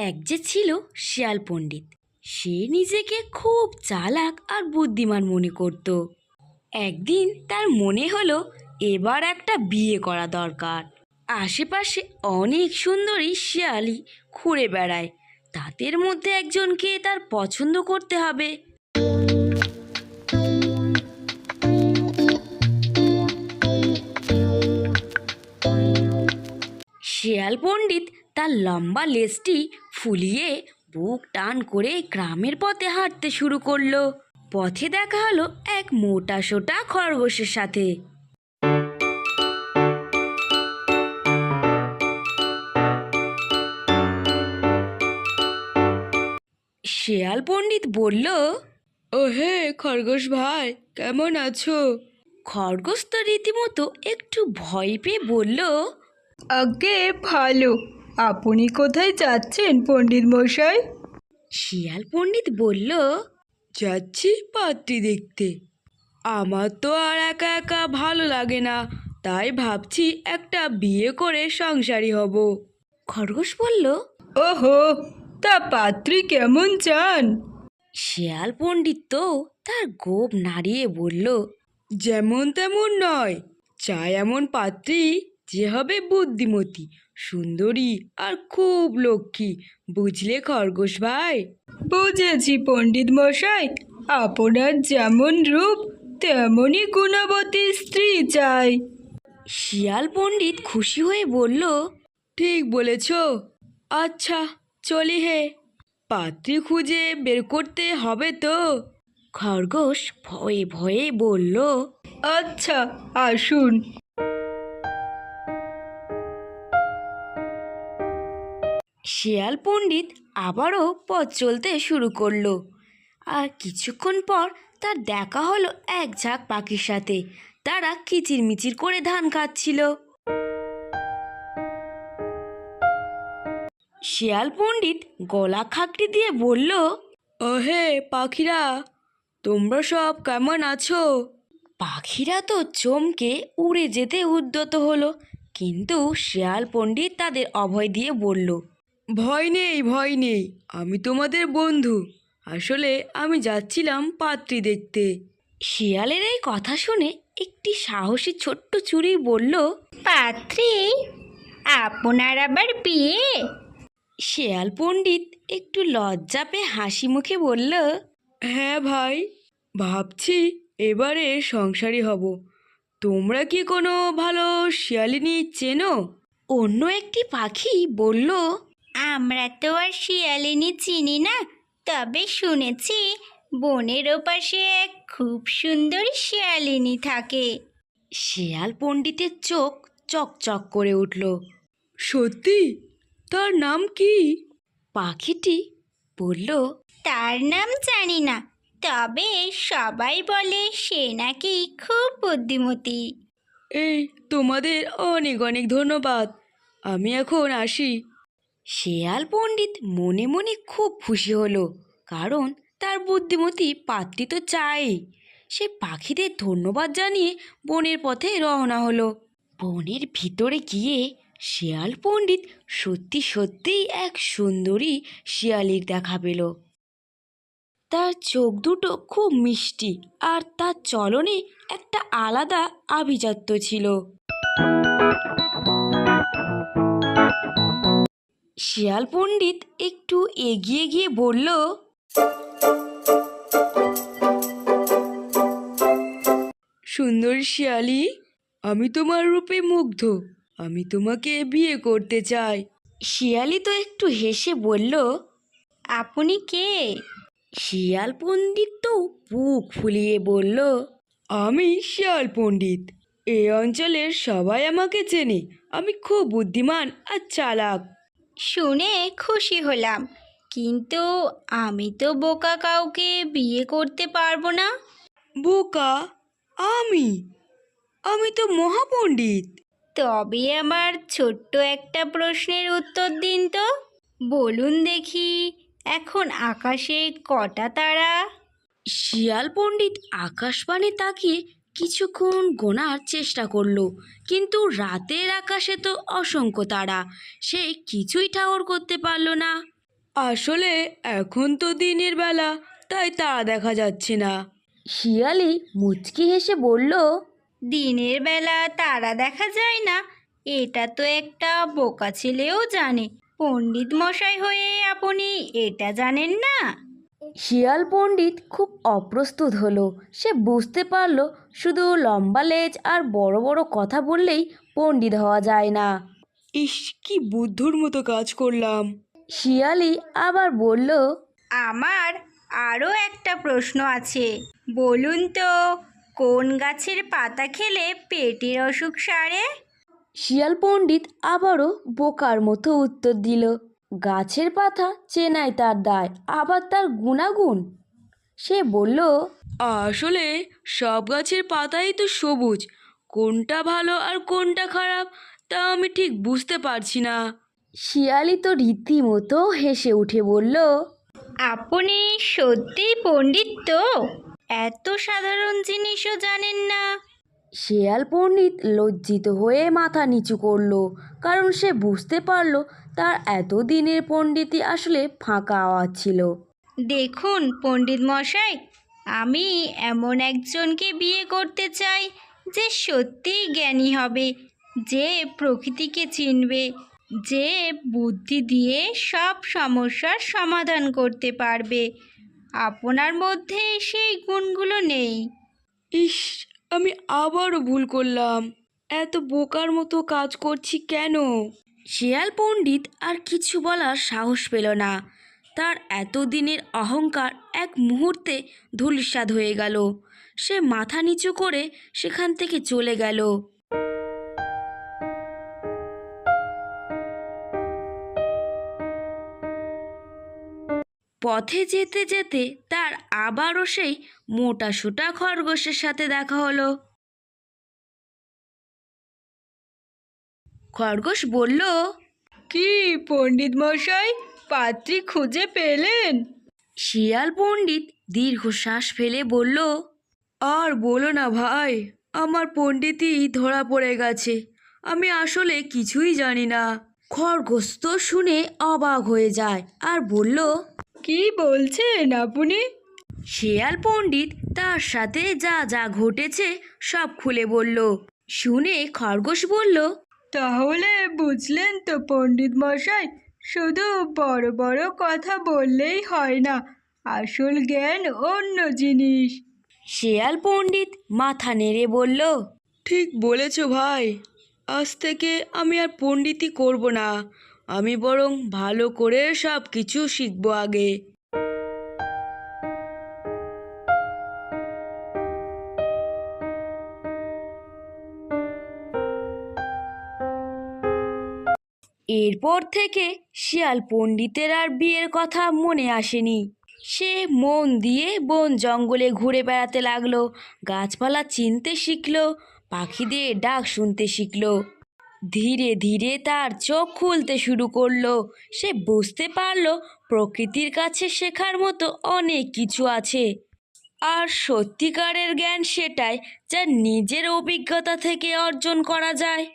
এক যে ছিল শিয়াল পণ্ডিত। সে নিজেকে খুব চালাক আর বুদ্ধিমান মনে করত। একদিন তার মনে হলো, এবার একটা বিয়ে করা দরকার। আশেপাশে অনেক সুন্দরী শিয়ালি ঘুরে বেড়ায়। তাদের মধ্যে একজনকে তার পছন্দ করতে হবে। শিয়াল পণ্ডিত তার লম্বা লেজটি ফুলিয়ে বুক টান করে গ্রামের পথে হাঁটতে শুরু করল। পথে দেখা হলো এক মোটা সোটা খরগোশের সাথে। শেয়াল পণ্ডিত বলল ও হে খরগোশ ভাই কেমন আছো? খরগোশ তো রীতিমতো একটু ভয় পেয়ে বলল আগে ভালো আপনি কোথায় যাচ্ছেন পণ্ডিত মশাই? শিয়াল পণ্ডিত বলল যাচ্ছি পাত্রী দেখতে। আমার তো আর একা একা ভালো লাগে না তাই ভাবছি একটা বিয়ে করে সংসারী হব। খরগোশ বলল ওহো তা পাত্রী কেমন চান? শিয়াল পণ্ডিত তো তার গোপ নাড়িয়ে বলল যেমন তেমন নয় চাই এমন পাত্রী যে হবে বুদ্ধিমতী সুন্দরী আর খুব লক্ষ্মী বুঝলে খরগোশ ভাই? বুঝেছি পণ্ডিত মশাই আপনার যেমন রূপ তেমনই গুণবতী স্ত্রী চাই। শিয়াল পণ্ডিত খুশি হয়ে বলল ঠিক বলেছ। আচ্ছা চলি হে। পাত্রী খুঁজে বের করতে হবে তো। খরগোশ ভয়ে ভয়ে বলল আচ্ছা আসুন। শিয়াল পণ্ডিত আবারও পথ চলতে শুরু করল। আর কিছুক্ষণ পর তার দেখা হলো এক ঝাঁক পাখির সাথে। তারা কিচিরমিচির করে ধান খাচ্ছিল। শিয়াল পণ্ডিত গলা খাকড়ি দিয়ে বলল ওহে পাখিরা তোমরা সব কেমন আছো? পাখিরা তো চমকে উড়ে যেতে উদ্যত হলো কিন্তু শিয়াল পণ্ডিত তাদের অভয় দিয়ে বলল ভয় নেই ভয় নেই। আমি তোমাদের বন্ধু। আসলে আমি যাচ্ছিলাম পাত্রী দেখতে। শিয়ালের এই কথা শুনে একটি সাহসী ছোট্ট চুরি বলল পাত্রী আপনার আবার বিয়ে? শিয়াল পণ্ডিত একটু লজ্জা পেয়ে হাসি মুখে বলল হ্যাঁ ভাই ভাবছি এবারে সংসারী হব। তোমরা কি কোনো ভালো শিয়ালিনী চেনো? অন্য একটি পাখি বলল আমরা তো আর শিয়ালিনী চিনি না। তবে শুনেছি বনের ওপাশে এক খুব সুন্দর শিয়ালিনী থাকে। শিয়াল পণ্ডিতের চোখ চকচক করে উঠল। সত্যি? তার নাম কি? পাখিটি বলল তার নাম জানি না তবে সবাই বলে সে নাকি খুব বুদ্ধিমতী। এই তোমাদের অনেক অনেক ধন্যবাদ। আমি এখন আসি। শেয়াল পণ্ডিত মনে মনে খুব খুশি হলো, কারণ তার বুদ্ধিমতী পাত্রী তো চাই। সে পাখিদের ধন্যবাদ জানিয়ে বনের পথে রওনা হলো। বনের ভিতরে গিয়ে শিয়াল পণ্ডিত সত্যি সত্যিই এক সুন্দরী শিয়ালির দেখা পেল। তার চোখ দুটো খুব মিষ্টি আর তার চলনে একটা আলাদা আভিজাত্য ছিল। শিয়াল পণ্ডিত একটু এগিয়ে গিয়ে বলল, সুন্দর শিয়ালি, আমি তোমার রূপে মুগ্ধ। আমি তোমাকে বিয়ে করতে চাই। শিয়ালি তো একটু হেসে বলল, আপনি কে? শিয়াল পণ্ডিত তো বুক ফুলিয়ে বলল, আমি শিয়াল পণ্ডিত। এই অঞ্চলের সবাই আমাকে চেনে। আমি খুব বুদ্ধিমান আর চালাক। শুনে খুশি হলাম। কিন্তু আমি তো বোকা কাউকে বিয়ে করতে পারব না। বোকা? আমি? আমি তো মহাপণ্ডিত। তবে আমার ছোট্ট একটা প্রশ্নের উত্তর দিন তো। বলুন দেখি এখন আকাশে কটা তারা? শিয়াল পণ্ডিত আকাশবাণী তাকিয়ে কিছুক্ষণ গোনার চেষ্টা করল কিন্তু রাতের আকাশে তো অসংখ্য তারা সে কিছুই ঠাহর করতে পারল না। আসলে এখন তো দিনের বেলা তাই তারা দেখা যাচ্ছে না। শিয়ালি মুচকি হেসে বলল দিনের বেলা তারা দেখা যায় না এটা তো একটা বোকা ছেলেও জানে। পণ্ডিত মশাই হয়ে আপনি এটা জানেন না? শিয়াল পণ্ডিত খুব অপ্রস্তুত হলো। সে বুঝতে পারল শুধু লম্বা লেজ আর বড় বড় কথা বললেই পণ্ডিত হওয়া যায় না। ইস কি বুদ্ধুর মতো কাজ করলাম। শিয়ালি আবার বলল আমার আরও একটা প্রশ্ন আছে। বলুন তো কোন গাছের পাতা খেলে পেটের অসুখ সারে? শিয়াল পণ্ডিত আবারও বোকার মতো উত্তর দিল গাছের পাতা চেনাই তার দায় আবার তার গুণাগুণ? সে বলল আসলে সব গাছের পাতাই তো সবুজ কোনটা ভালো আর কোনটা খারাপ তা আমি ঠিক বুঝতে পারছি না। শিয়ালি তো রীতিমতো হেসে উঠে বলল আপনি সত্যিই পণ্ডিত তো? এত সাধারণ জিনিসও জানেন না। শেয়াল পণ্ডিত লজ্জিত হয়ে মাথা নিচু করল কারণ সে বুঝতে পারল তার এতদিনের পণ্ডিতি আসলে ফাঁকা আওয়াজ ছিল। দেখুন পণ্ডিত মশাই আমি এমন একজনকে বিয়ে করতে চাই যে সত্যিই জ্ঞানী হবে যে প্রকৃতিকে চিনবে যে বুদ্ধি দিয়ে সব সমস্যার সমাধান করতে পারবে। আপনার মধ্যে সেই গুণগুলো নেই। ইস আমি আবারও ভুল করলাম। এত বোকার মতো কাজ করছি কেন? শিয়াল পণ্ডিত আর কিছু বলার সাহস পেল না। তার এতদিনের অহংকার এক মুহূর্তে ধূলিসাৎ হয়ে গেল। সে মাথা নিচু করে সেখান থেকে চলে গেল। পথে যেতে যেতে তার আবারও সেই মোটা সোটা খরগোশের সাথে দেখা হলো। খরগোশ বলল কি পণ্ডিত মশাই পাত্রী খুঁজে পেলেন? শিয়াল পণ্ডিত দীর্ঘশ্বাস ফেলে বলল আর বলো না ভাই আমার পণ্ডিতই ধরা পড়ে গেছে। আমি আসলে কিছুই জানি না। খরগোশ তো শুনে অবাক হয়ে যায় আর বলল কি বলছেন আপনি? শেয়াল পণ্ডিত তার সাথে যা যা ঘটেছে সব খুলে বলল। শুনে খরগোশ বলল তাহলে বুঝলেন তো পণ্ডিত মশাই শুধু বড় বড় কথা বললেই হয় না আসল জ্ঞান অন্য জিনিস। শেয়াল পণ্ডিত মাথা নেড়ে বলল ঠিক বলেছ ভাই আজ থেকে আমি আর পণ্ডিতই করব না আমি বরং ভালো করে সব কিছু শিখব আগে। এরপর থেকে শিয়াল পণ্ডিতের আর বিয়ের কথা মনে আসেনি। সে মন দিয়ে বন জঙ্গলে ঘুরে বেড়াতে লাগল, গাছপালা চিনতে শিখলো, পাখিদের ডাক শুনতে শিখল। ধীরে ধীরে তার চোখ খুলতে শুরু করল। সে বুঝতে পারল প্রকৃতির কাছে শেখার মতো অনেক কিছু আছে। আর সত্যিকারের জ্ঞান সেটাই যা নিজের অভিজ্ঞতা থেকে অর্জন করা যায়।